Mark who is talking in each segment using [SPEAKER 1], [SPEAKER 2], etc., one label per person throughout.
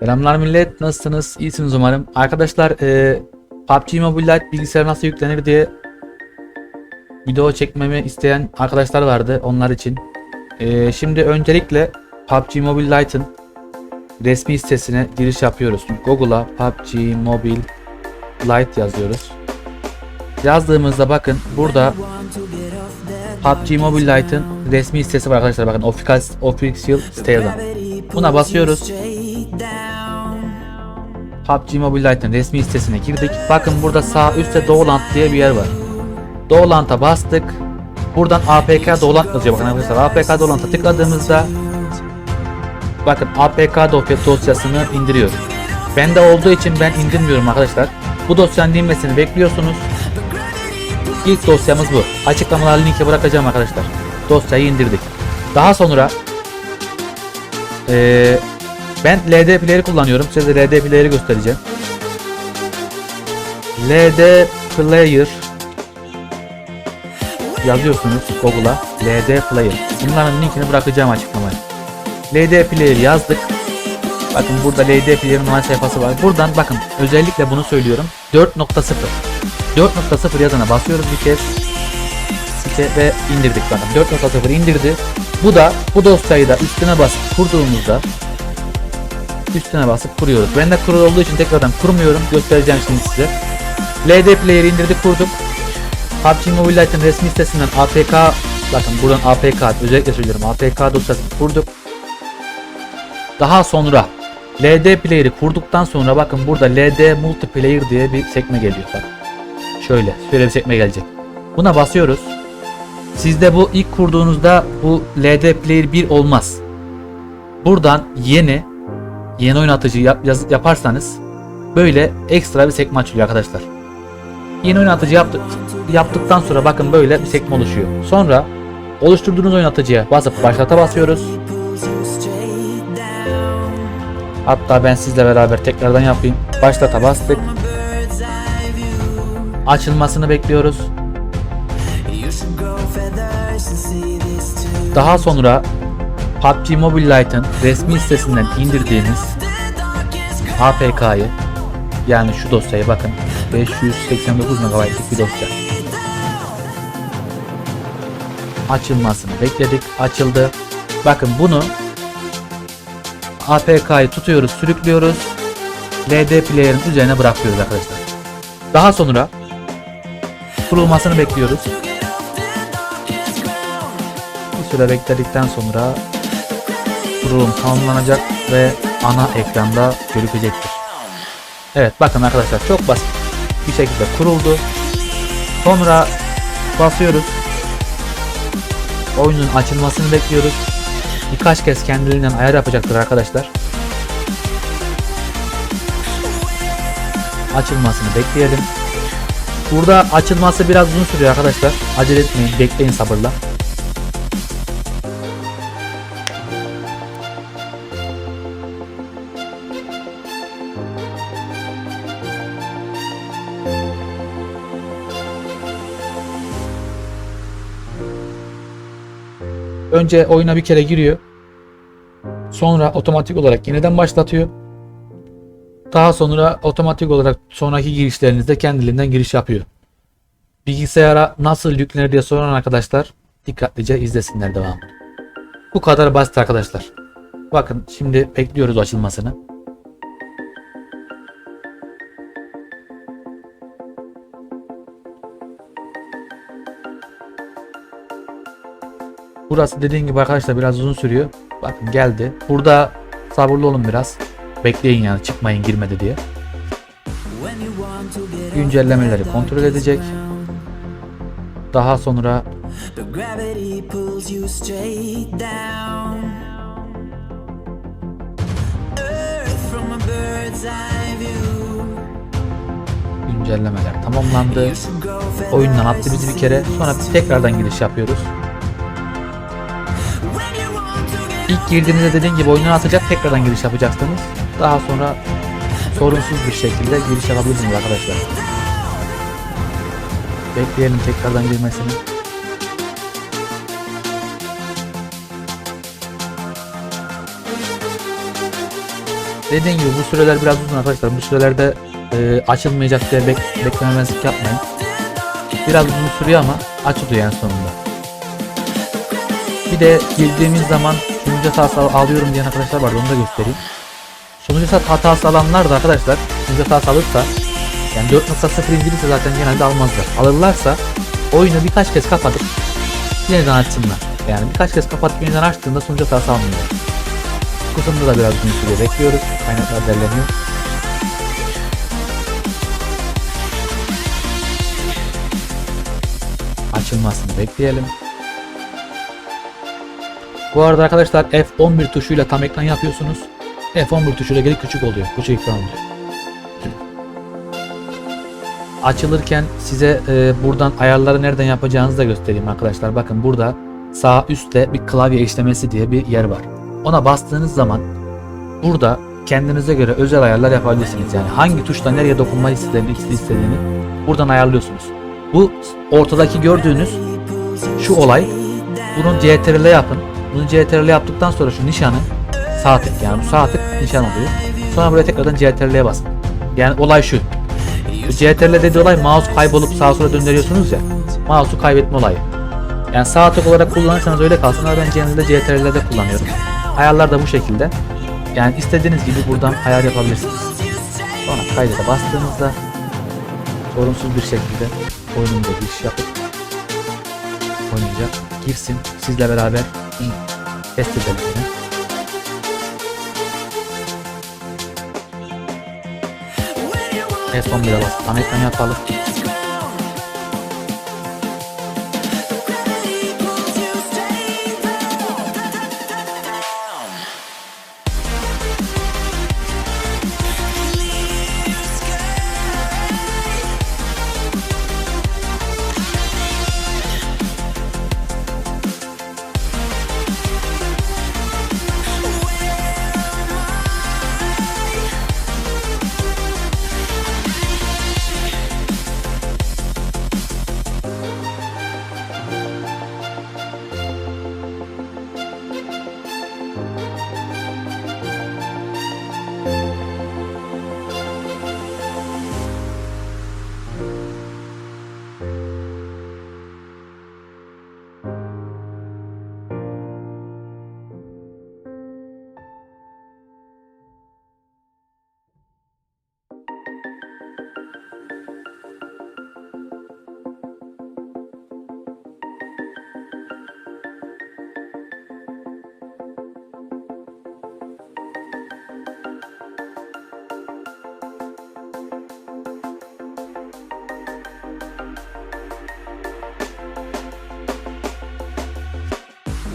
[SPEAKER 1] Selamlar millet nasılsınız? İyisiniz umarım. Arkadaşlar e, PUBG Mobile Lite bilgisayara nasıl yüklenir diye video çekmemi isteyen arkadaşlar vardı onlar için. E, şimdi öncelikle PUBG Mobile Lite'ın resmi sitesine giriş yapıyoruz. Google'a PUBG Mobile Lite yazıyoruz. Yazdığımızda bakın burada PUBG Mobile Lite'ın resmi sitesi var arkadaşlar bakın official, official site'den. Buna basıyoruz. PUBG Mobile Lite'ın resmi sitesine girdik. Bakın burada sağ üstte Doğuland diye bir yer var. Doğuland'a bastık. Buradan APK Doğuland yazıyor bakın arkadaşlar. APK Doğuland'a tıkladığımızda bakın APK dosya- dosyasını indiriyor. Bende olduğu için ben indirmiyorum arkadaşlar. Bu dosyanın inmesini bekliyorsunuz. İlk dosyamız bu. Açıklamalar linki bırakacağım arkadaşlar. Dosyayı indirdik. Daha sonra eee, ben LD Player'i kullanıyorum. Size LD Player'i göstereceğim. LD Player yazıyorsunuz Google'a. LD Player. Bunların linkini bırakacağım açıklamaya. LD Player yazdık. Bakın burada LD Player'ın numara sayfası var. Buradan bakın özellikle bunu söylüyorum. 4.0 4.0 yazana basıyoruz bir kez. Site ve indirdik bakın. 4.0 indirdi. Bu da bu dosyayı da üstüne basıp kurduğumuzda üstüne basıp kuruyoruz. Ben de kurulu olduğu için tekrardan kurmuyorum. Göstereceğim şimdi size. LD Player indirdik kurduk. PUBG Mobile Lite'ın resmi sitesinden APK bakın buradan APK özellikle söylüyorum APK dosyasını kurduk. Daha sonra LD Player'i kurduktan sonra bakın burada LD Multiplayer diye bir sekme geliyor bak. Şöyle şöyle bir sekme gelecek. Buna basıyoruz. Sizde bu ilk kurduğunuzda bu LD Player 1 olmaz. Buradan yeni yeni oynatıcı yap, yaz- yaparsanız böyle ekstra bir sekme açılıyor arkadaşlar. Yeni oynatıcı yaptık, yaptıktan sonra bakın böyle bir sekme oluşuyor. Sonra oluşturduğunuz oynatıcıya basıp başlata basıyoruz. Hatta ben sizle beraber tekrardan yapayım. Başlata bastık. Açılmasını bekliyoruz. Daha sonra PUBG Mobile Lite'ın resmi sitesinden indirdiğimiz APK'yı yani şu dosyaya bakın 589 MB'lik bir dosya. Açılmasını bekledik. Açıldı. Bakın bunu APK'yı tutuyoruz, sürüklüyoruz. LD player'ın üzerine bırakıyoruz arkadaşlar. Daha sonra kurulmasını bekliyoruz. Bir süre bekledikten sonra kurulum tamamlanacak ve ana ekranda gözükecektir. Evet bakın arkadaşlar çok basit bir şekilde kuruldu. Sonra basıyoruz. Oyunun açılmasını bekliyoruz. Birkaç kez kendiliğinden ayar yapacaktır arkadaşlar. Açılmasını bekleyelim. Burada açılması biraz uzun sürüyor arkadaşlar. Acele etmeyin, bekleyin sabırla. Önce oyuna bir kere giriyor. Sonra otomatik olarak yeniden başlatıyor. Daha sonra otomatik olarak sonraki girişlerinizde kendiliğinden giriş yapıyor. Bilgisayara nasıl yüklenir diye soran arkadaşlar dikkatlice izlesinler devamını. Bu kadar basit arkadaşlar. Bakın şimdi bekliyoruz açılmasını. Burası dediğim gibi arkadaşlar biraz uzun sürüyor. Bakın geldi. Burada sabırlı olun biraz. Bekleyin yani çıkmayın girmedi diye. Güncellemeleri kontrol edecek. Daha sonra güncellemeler tamamlandı. Oyundan attı bizi bir kere. Sonra tekrardan giriş yapıyoruz. İlk girdiğinizde dediğim gibi oyundan atacak tekrardan giriş yapacaksınız. Daha sonra sorunsuz bir şekilde giriş yapabilirsiniz arkadaşlar. Bekleyelim tekrardan girmesini. Dediğim gibi bu süreler biraz uzun arkadaşlar. Bu sürelerde e, açılmayacak diye bek beklememezlik yapmayın. Biraz uzun sürüyor ama açılıyor en sonunda. Bir de girdiğimiz zaman sunucu hatası al- alıyorum diyen arkadaşlar var onu da göstereyim. Sunucu hat- hatası alanlar da arkadaşlar sunucu hatası alırsa yani 4.0 indirirse zaten genelde almazlar. Alırlarsa oyunu birkaç kez kapatıp yeniden açsınlar. Yani birkaç kez kapatıp yeniden açtığında sunucu hatası almıyorlar. Bu kısımda da biraz uzun süre bekliyoruz. Kaynaklar derleniyor. Açılmasını bekleyelim. Bu arada arkadaşlar F11 tuşuyla tam ekran yapıyorsunuz. F11 tuşuyla gelip küçük oluyor. Küçük ekran oluyor. Açılırken size e, buradan ayarları nereden yapacağınızı da göstereyim arkadaşlar. Bakın burada sağ üstte bir klavye işlemesi diye bir yer var. Ona bastığınız zaman burada kendinize göre özel ayarlar yapabilirsiniz. Yani hangi tuşla nereye dokunmayı istediğini, istediğini buradan ayarlıyorsunuz. Bu ortadaki gördüğünüz şu olay bunu CTRL yapın. Bunu CTRL yaptıktan sonra şu nişanı sağ tık yani bu sağ tık nişan oluyor. Sonra buraya tekrardan CTRL'ye basın. Yani olay şu. Bu CTRL dediği olay mouse kaybolup sağa sola döndürüyorsunuz ya. Mouse'u kaybetme olayı. Yani sağ tık olarak kullanırsanız öyle kalsın ama ben genelde CTRL'de kullanıyorum. Ayarlar da bu şekilde. Yani istediğiniz gibi buradan ayar yapabilirsiniz. Sonra kayda bastığınızda sorunsuz bir şekilde oyunumuza giriş yapıp oynayacak. Girsin sizle beraber test edelim yine. F11'e bas. Tam yapalım.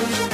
[SPEAKER 2] Thank you.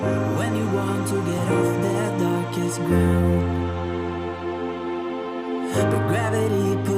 [SPEAKER 2] When you want to get off that darkest ground, but gravity